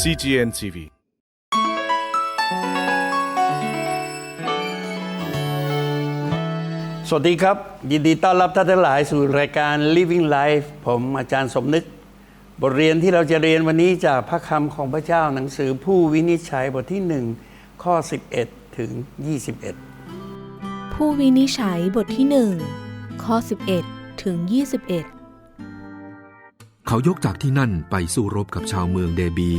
CGN TV สวัสดีครับ ยินดีต้อนรับท่านทั้งหลายสู่รายการ Living Life ผมอาจารย์สมนึก บทเรียนที่เราจะเรียนวันนี้จากพระคำของพระเจ้าหนังสือผู้วินิจฉัยบทที่ 1 ข้อ 11 ถึง 21 ผู้วินิจฉัยบทที่หนึ่งข้อ 11 ถึง 21 เขายกจากที่นั่นไปสู้รบกับชาวเมืองเดบี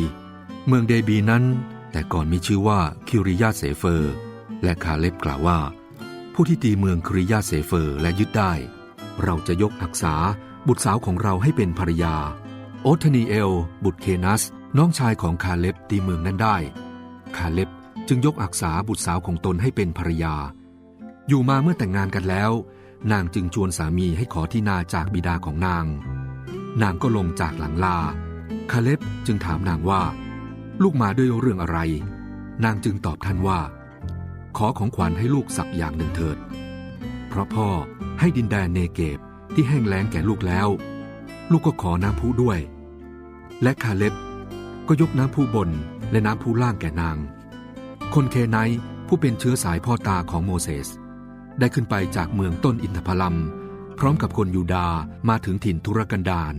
เมืองเดบีนั้น แต่ก่อนมีชื่อว่าคิริยาเสเฟอร์ และคาเล็บกล่าวว่า ผู้ที่ตีเมืองคิริยาเสเฟอร์และยึดได้ เราจะยกอักษาบุตรสาวของเราให้เป็นภรรยา โอทนีเอล บุตรเคนัส น้องชายของคาเล็บตีเมืองนั้นได้ คาเล็บจึงยกอักษาบุตรสาวของตนให้เป็นภรรยา อยู่มาเมื่อแต่งงานกันแล้ว นางจึงชวนสามีให้ขอที่นาจากบิดาของนาง นางก็ลงจากหลังลา คาเล็บจึงถามนางว่า ลูกมาด้วยเรื่องอะไร นางจึงตอบท่านว่า ขอของขวัญให้ลูกสักอย่างหนึ่งเถิด เพราะพ่อให้ดินแดนเนเกบที่แห้งแล้งแก่ลูกแล้ว ลูกก็ขอน้ำพุด้วย และคาเล็บก็ยกน้ำพุบนและน้ำพุล่างแก่นาง คนเคไนผู้เป็นเชื้อสายพ่อตาของโมเสส ได้ขึ้นไปจากเมืองต้นอินทพลัม พร้อมกับคนยูดามาถึงถิ่นทุรกันดาร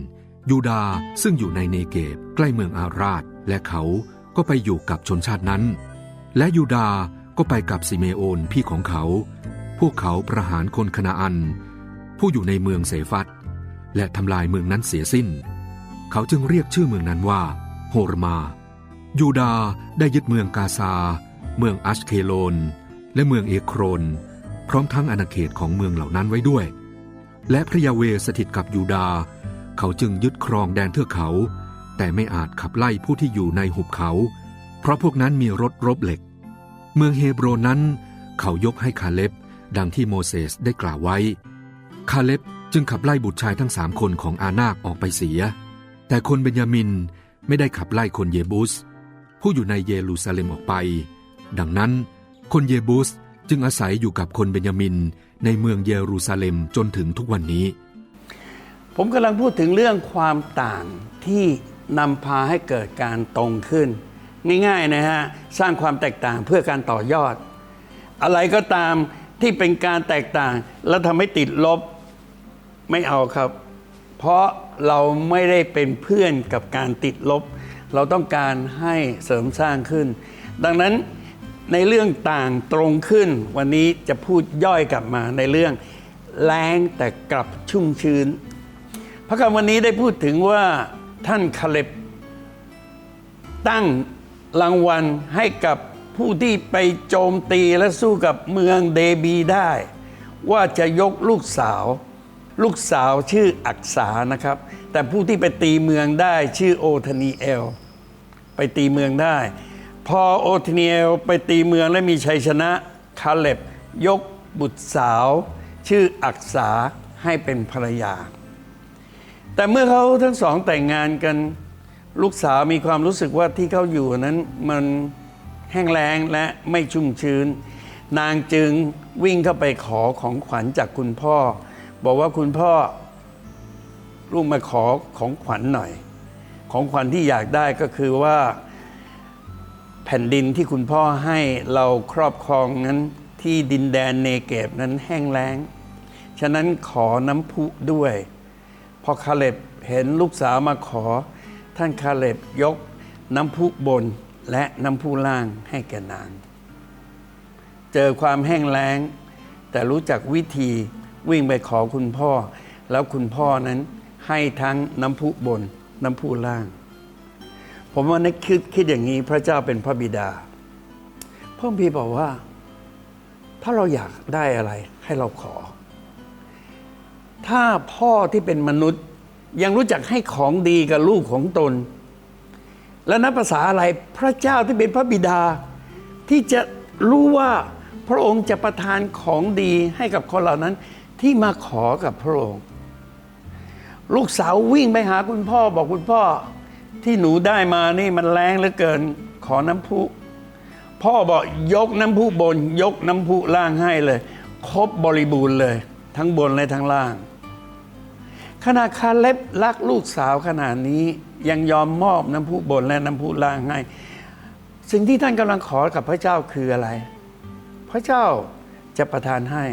ยูดาซึ่งอยู่ในเนเกบใกล้เมืองอาราดและเขา ก็ไปอยู่กับชนชาตินั้น และยูดาก็ไปกับซิเมโอนพี่ของเขา พวกเขาประหารคนคณาอัน ผู้อยู่ในเมืองเสฟัตและทำลายเมืองนั้นเสียสิ้น เขาจึงเรียกชื่อเมืองนั้นว่า โฮรมา ยูดาได้ยึดเมืองกาซา เมืองอัชเคโลน และเมืองเอโครน พร้อมทั้งอาณาเขตของเมืองเหล่านั้นไว้ด้วย และพระยาเวสถิตกับยูดา เขาจึงยึดครองแดนเทือกเขา แต่ไม่อาจขับไล่ผู้ที่อยู่ในหุบเขา เพราะพวกนั้นมีรถรบเหล็ก เมืองเฮโบรนนั้น เขายกให้คาเล็บ ดังที่โมเสสได้กล่าวไว้ คาเล็บจึงขับไล่บุตรชายทั้งสามคนของอานาคออกไปเสีย แต่คนเบนยามินไม่ได้ขับไล่คนเยบุสผู้อยู่ในเยรูซาเล็มออกไป ดังนั้น คนเยบุสจึงอาศัยอยู่กับคนเบนยามินในเมืองเยรูซาเล็มจนถึงทุกวันนี้ ผมกำลังพูดถึงเรื่องความต่างที่ นำพาให้เกิดการตรงขึ้น ง่ายๆนะฮะ สร้างความแตกต่างเพื่อการต่อยอด อะไรก็ตามที่เป็นการแตกต่าง แล้วทำให้ติดลบไม่เอาครับ เพราะเราไม่ได้เป็นเพื่อนกับการติดลบ เราต้องการให้เสริมสร้างขึ้น ดังนั้นในเรื่องต่างตรงขึ้น วันนี้จะพูดย่อยกลับมาในเรื่องแรงแต่กลับชุ่มชื้น พระคำวันนี้ได้พูดถึงว่า ท่านคาเล็บตั้งรางวัลให้กับผู้ที่ไปโจมตีและสู้กับเมืองเดบีได้ ว่าจะยกลูกสาว ลูกสาวชื่ออักษานะครับ แต่ผู้ที่ไปตีเมืองได้ชื่อโอทนีเอล ไปตีเมืองได้ พอโอทนีเอลไปตีเมืองและมีชัยชนะคาเล็บยกบุตรสาว ชื่ออักษาให้เป็นภรรยา แต่เมื่อเขาทั้งสองแต่งงานกันลูกสาวมีความรู้สึกว่าที่เขาอยู่นั้นมันแห้งแล้งและไม่ชุ่มชื้น นางจึงวิ่งเข้าไปขอของขวัญจากคุณพ่อ บอกว่าคุณพ่อลูกมาขอของขวัญหน่อย ของขวัญที่อยากได้ก็คือว่า แผ่นดินที่คุณพ่อให้เราครอบครองนั้นที่ดินแดนเนเกบนั้นแห้งแล้ง ฉะนั้นขอน้ำพุด้วย พอคาเล็บเห็นลูกสาวมาขอ ท่านคาเล็บยกน้ำพุบนและน้ำพุล่างให้แก่นาง เจอความแห้งแล้ง แต่รู้จักวิธีวิ่งไปขอคุณพ่อ แล้วคุณพ่อนั้นให้ทั้งน้ำพุบน น้ำพุล่าง ผมว่านึกคิดคิดอย่างนี้พระเจ้าเป็นพระบิดาพระพีร์บอกว่า ถ้าเราอยากได้อะไรให้เราขอ ถ้าพ่อที่เป็นมนุษย์ยังรู้จักให้ของดีกับลูกของตน และนับภาษาอะไรพระเจ้าที่เป็นพระบิดา ที่จะรู้ว่าพระองค์จะประทานของดีให้กับคนเหล่านั้นที่มาขอกับพระองค์ ลูกสาววิ่งไปหาคุณพ่อบอกคุณพ่อที่หนูได้มานี่มันแรงเหลือเกินขอน้ำพุพ่อบอกยกน้ำพุบน ยกน้ำพุล่างให้เลย ครบบริบูรณ์เลย ทั้งบนและทั้งล่าง ขณะคาเล็บรักลูกสาวขนาดนี้ยังยอมมอบน้ำพุบนและน้ำพุล่างให้ สิ่งที่ท่านกำลังขอกับพระเจ้าคืออะไร พระเจ้าจะประทานให้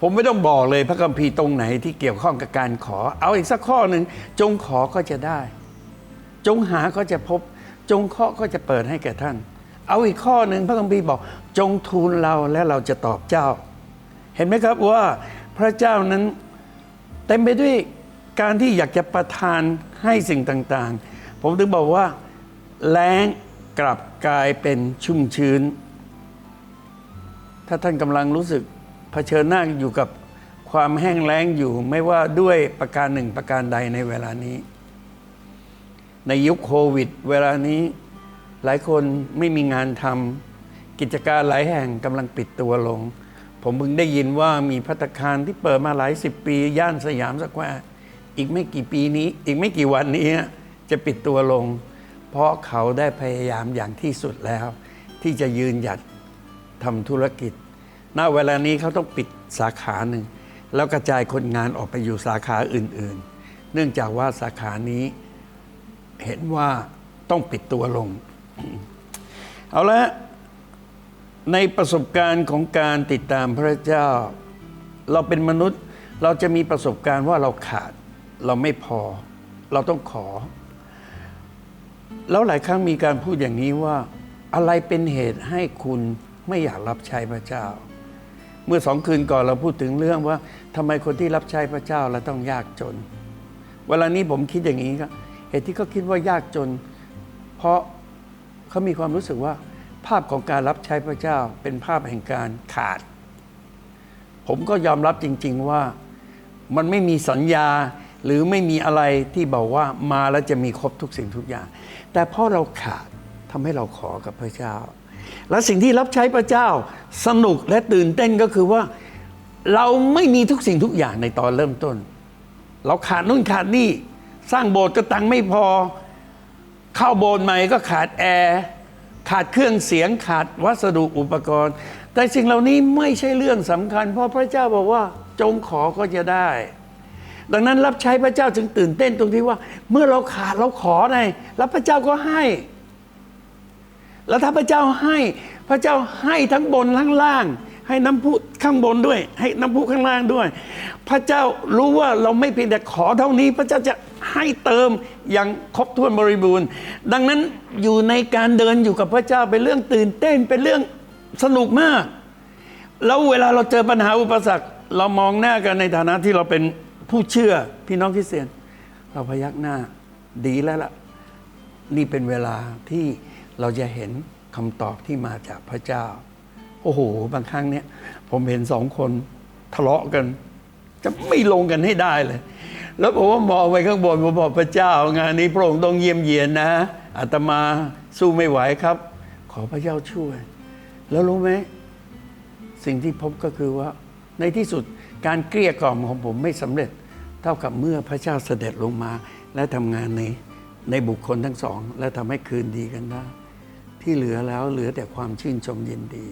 ผมไม่ต้องบอกเลยพระคัมภีร์ตรงไหนที่เกี่ยวข้องกับการขอ เอาอีกสักข้อหนึ่งจงขอก็จะได้ จงหาก็จะพบ จงเคาะก็จะเปิดให้แก่ท่าน เอาอีกข้อหนึ่งพระคัมภีร์บอก จงทูลเราและเราจะตอบเจ้า เห็นไหมครับว่าพระเจ้านั้นเต็มไปด้วย การที่อยากจะประทานให้สิ่งต่างๆ ผมถึงบอกว่า แล้งกลับกลายเป็นชุ่มชื้น ถ้าท่านกำลังรู้สึกเผชิญหน้าอยู่กับความแห้งแล้งอยู่ไม่ว่าด้วยประการหนึ่งประการใดในเวลานี้ ในยุคโควิด เวลานี้ หลายคนไม่มีงานทำกิจการหลายแห่งกำลังปิดตัวลง ผมเพิ่งได้ยินว่ามีพัตคารที่เปิดมาหลายสิบปี ย่านสยามสแควร์ อีกไม่กี่ปีนี้ อีกไม่กี่วันนี้จะปิดตัวลง เพราะเขาได้พยายามอย่างที่สุดแล้ว ที่จะยืนหยัดทำธุรกิจ ณ เวลานี้เขาต้องปิดสาขาหนึ่ง แล้วกระจายคนงานออกไปอยู่สาขาอื่น ๆ เนื่องจากว่าสาขานี้เห็นว่าต้องปิดตัวลง เอาละในประสบการณ์ของการติดตามพระเจ้า เราเป็นมนุษย์เราจะมีประสบการณ์ว่าเราขาด เราไม่พอ เราต้องขอ แล้วหลายครั้งมีการพูดอย่างนี้ว่า อะไรเป็นเหตุให้คุณไม่อยากรับใช้พระเจ้า เมื่อสองคืนก่อนเราพูดถึงเรื่องว่าทำไมคนที่รับใช้พระเจ้าแล้วต้องยากจน เวลานี้ผมคิดอย่างนี้ครับเหตุที่เขาคิดว่ายากจน เพราะเขามีความรู้สึกว่า ภาพของการรับใช้พระเจ้าเป็นภาพแห่งการขาด ผมก็ยอมรับจริง ๆว่ามันไม่มีสัญญา หรือไม่มีอะไรที่บอกว่ามาแล้วจะมีครบทุกสิ่งทุกอย่าง แต่พราะเราขาดทำให้เราขอกับพระเจ้า และสิ่งที่รับใช้พระเจ้าสนุกและตื่นเต้นก็คือว่า เราไม่มีทุกสิ่งทุกอย่างในตอนเริ่มต้น เราขาดนู่นขาดนี่สร้างโบสถ์ก็ตังไม่พอ เข้าโบสถ์ใหม่ก็ขาดแอร์ขาดเครื่องเสียงขาดวัสดุอุปกรณ์ แต่สิ่งเหล่านี้ไม่ใช่เรื่องสำคัญ เพราะพระเจ้าบอกว่าจงขอก็จะได้ ดังนั้นรับใช้พระเจ้าจึงตื่นเต้นตรงที่ว่า เมื่อเราขาดเราขอไงแล้วพระเจ้าก็ให้ แล้วถ้าพระเจ้าให้ พระเจ้าให้ทั้งบนทั้งล่าง ให้น้ำพุข้างบนด้วย ให้น้ำพุข้างล่างด้วย พระเจ้ารู้ว่าเราไม่เพียงแต่ขอเท่านี้ พระเจ้าจะให้เติมอย่างครบถ้วนบริบูรณ์ ดังนั้นอยู่ในการเดินอยู่กับพระเจ้าเป็นเรื่องตื่นเต้นเป็นเรื่องสนุกมาก แล้วเวลาเราเจอปัญหาอุปสรรค เรามองหน้ากันในฐานะที่เราเป็น ผู้เชื่อพี่น้องคริสเตียน เราพยักหน้าดีแล้วล่ะ นี่เป็นเวลาที่เราจะเห็นคำตอบที่มาจากพระเจ้า โอ้โห บางครั้งเนี่ยผมเห็นสองคนทะเลาะกัน จะไม่ลงกันให้ได้เลย แล้วผมว่ามองไปข้างบนผมบอกพระเจ้างานนี้พระองค์ต้องเยี่ยมเยียนนะอาตมาสู้ไม่ไหวครับ ขอพระเจ้าช่วย แล้วรู้ไหมสิ่งที่พบก็คือว่าในที่สุดการเกลี้ยกล่อมของผมไม่สำเร็จ เท่ากับเมื่อพระเจ้าเสด็จลงมา และทำงานในในบุคคลทั้งสอง และทำให้คืนดีกันได้ ที่เหลือแล้วเหลือแต่ความชื่นชมยินดี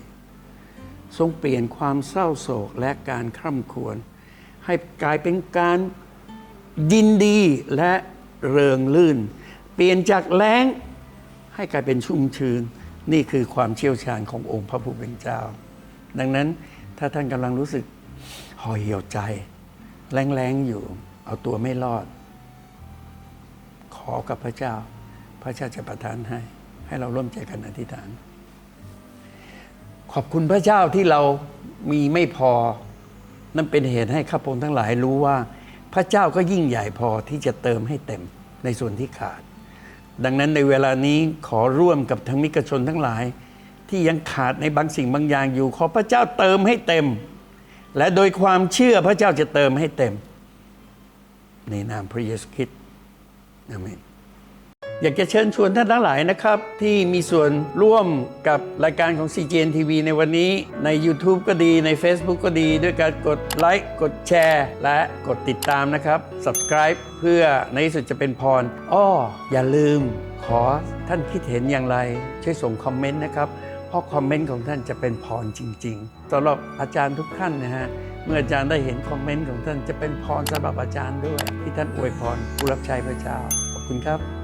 ทรงเปลี่ยนความเศร้าโศกและการคร่ำครวญให้กลายเป็นการยินดีและเริงลื่น เปลี่ยนจากแล้งให้กลายเป็นชุ่มชื้น นี่คือความเชี่ยวชาญขององค์พระผู้เป็นเจ้า ดังนั้นถ้าท่านกำลังรู้สึกห่อเหี่ยวใจ แรงๆอยู่ เอาตัวไม่รอด ขอกับพระเจ้า พระเจ้าจะประทานให้ ให้เราร่วมใจกันอธิษฐาน ขอบคุณพระเจ้าที่เรามีไม่พอ นั่นเป็นเหตุให้ข้าพงทั้งหลายรู้ว่า พระเจ้าก็ยิ่งใหญ่พอที่จะเติมให้เต็มในส่วนที่ขาด ดังนั้นในเวลานี้ขอร่วมกับทั้งมิกชนทั้งหลาย ที่ยังขาดในบางสิ่งบางอย่างอยู่ ขอพระเจ้าเติมให้เต็ม และโดยความเชื่อพระเจ้าจะเติมให้เต็ม ในนามพระเยซูคริสต์อาเมนอยากจะเชิญชวนท่านทั้งหลายนะครับ ที่มีส่วนร่วมกับรายการของ CGN TV ในวันนี้ใน YouTube ก็ดีใน Facebook ก็ดี ด้วยการกดไลค์กดแชร์ และกดติดตามนะครับ Subscribe เพื่อในที่สุดจะเป็นพรอ้ออย่าลืมขอท่านคิดเห็นอย่างไร ช่วยส่งคอมเมนต์นะครับ เพราะคอมเมนต์ของท่านจะเป็นพรจริงๆสำหรับอาจารย์ทุกท่านนะฮะเมื่ออาจารย์ได้เห็นคอมเมนต์ของท่านจะเป็นพรสำหรับอาจารย์ด้วย ที่ท่านอวยพรผู้รับใช้พระเจ้าขอบคุณครับ